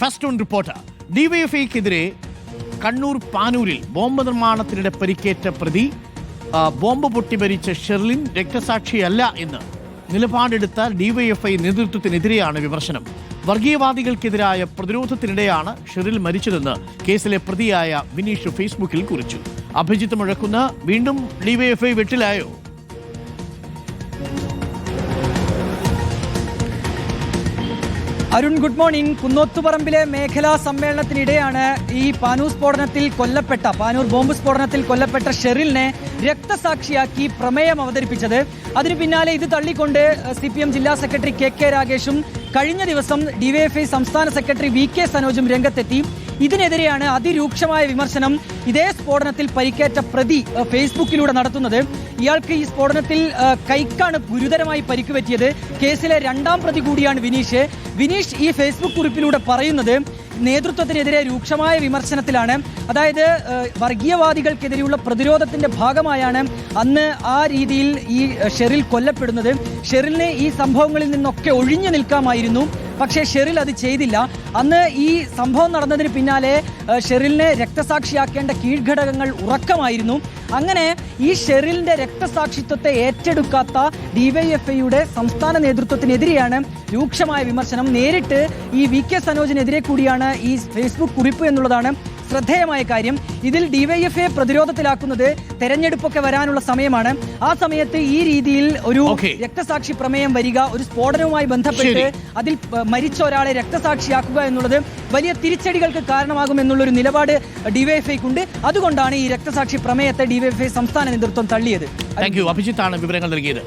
First on report. ഡിവൈഎഫ്ഐക്കെതിരെ Kannur പാനൂരിൽ bomb നിർമ്മാണത്തിനിടെ പരിക്കേറ്റ പ്രതി ബോംബ് പൊട്ടി മരിച്ച ഷെർലിൻ രക്തസാക്ഷിയല്ല എന്ന് നിലപാടെടുത്ത ഡിവൈഎഫ്ഐ നേതൃത്വത്തിനെതിരെയാണ് വിമർശനം. വർഗീയവാദികൾക്കെതിരായ പ്രതിരോധത്തിനിടെയാണ് ഷെറിൽ മരിച്ചതെന്ന് കേസിലെ പ്രതിയായ വിനീഷ് ഫേസ്ബുക്കിൽ കുറിച്ചു. അഭിജിത്ത് മുഴക്കുന്ന വീണ്ടും ഡിവൈഎഫ്ഐ വെട്ടിലായോ? Arun good morning. കുന്നോത്തുപറമ്പിലെ മേഖലാ സമ്മേളനത്തിനിടെയാണ് ഈ പാനൂർ സ്ഫോടനത്തിൽ കൊല്ലപ്പെട്ട പാനൂർ ബോംബ് സ്ഫോടനത്തിൽ കൊല്ലപ്പെട്ട ഷെറിലിനെ രക്തസാക്ഷിയാക്കി പ്രമേയം അവതരിപ്പിച്ചത്. അതിനു പിന്നാലെ ഇത് തള്ളിക്കൊണ്ട് സി പി എം ജില്ലാ സെക്രട്ടറി കെ കെ രാഗേഷും കഴിഞ്ഞ ദിവസം ഡിവൈഎഫ്ഐ സംസ്ഥാന സെക്രട്ടറി വി കെ സനോജും രംഗത്തെത്തി. ഇതിനെതിരെയാണ് അതിരൂക്ഷമായ വിമർശനം ഇതേ സ്ഫോടനത്തിൽ പരിക്കേറ്റ പ്രതി ഫേസ്ബുക്കിലൂടെ നടത്തുന്നത്. ഇയാൾക്ക് ഈ സ്ഫോടനത്തിൽ കൈക്കാണ് ഗുരുതരമായി പരിക്കുപറ്റിയത്. കേസിലെ രണ്ടാം പ്രതി കൂടിയാണ് വിനീഷ്. വിനീഷ് ഈ ഫേസ്ബുക്ക് കുറിപ്പിലൂടെ പറയുന്നത് നേതൃത്വത്തിനെതിരെ രൂക്ഷമായ വിമർശനത്തിലാണ്. അതായത് വർഗീയവാദികൾക്കെതിരെയുള്ള പ്രതിരോധത്തിന്റെ ഭാഗമായാണ് അന്ന് ആ രീതിയിൽ ഈ ഷെറിൽ കൊല്ലപ്പെടുന്നത്. ഷെറിലിനെ ഈ സംഭവങ്ങളിൽ നിന്നൊക്കെ ഒഴിഞ്ഞു നിൽക്കാമായിരുന്നു. പക്ഷേ ഷെറിൽ അത് ചെയ്തില്ല. അന്ന് ഈ സംഭവം നടന്നതിന് പിന്നാലെ ഷെറിലിനെ രക്തസാക്ഷിയാക്കേണ്ട കീഴ്ഘടകങ്ങൾ ഉറക്കമായിരുന്നു. അങ്ങനെ ഈ ഷെറിലിന്റെ രക്തസാക്ഷിത്വത്തെ ഏറ്റെടുക്കാത്ത ഡിവൈഎഫ്ഐയുടെ സംസ്ഥാന നേതൃത്വത്തിനെതിരെയാണ് രൂക്ഷമായ വിമർശനം. നേരിട്ട് ഈ വി കെ സനോജിനെതിരെ കൂടിയാണ് ഈ ഫേസ്ബുക്ക് കുറിപ്പ് എന്നുള്ളതാണ് ശ്രദ്ധേയമായ കാര്യം. ഇതിൽ ഡിവൈഎഫ്ഐ പ്രതിരോധത്തിലാക്കുന്നത് തെരഞ്ഞെടുപ്പൊക്കെ വരാനുള്ള സമയമാണ്. ആ സമയത്ത് ഈ രീതിയിൽ ഒരു രക്തസാക്ഷി പ്രമേയം വരിക ഒരു സ്ഫോടനവുമായി ബന്ധപ്പെട്ട് അതിൽ മരിച്ച ഒരാളെ രക്തസാക്ഷിയാക്കുക എന്നുള്ളത് വലിയ തിരിച്ചടികൾക്ക് കാരണമാകും എന്നുള്ളൊരു നിലപാട് ഡിവൈഎഫ്ഐക്കുണ്ട് അതുകൊണ്ടാണ് ഈ രക്തസാക്ഷി പ്രമേയത്തെ ഡിവൈഎഫ്ഐ സംസ്ഥാന നേതൃത്വം തള്ളിയത്. താങ്ക് യു അഭിജിത്താണ് വിവരങ്ങൾ നൽകിയത്.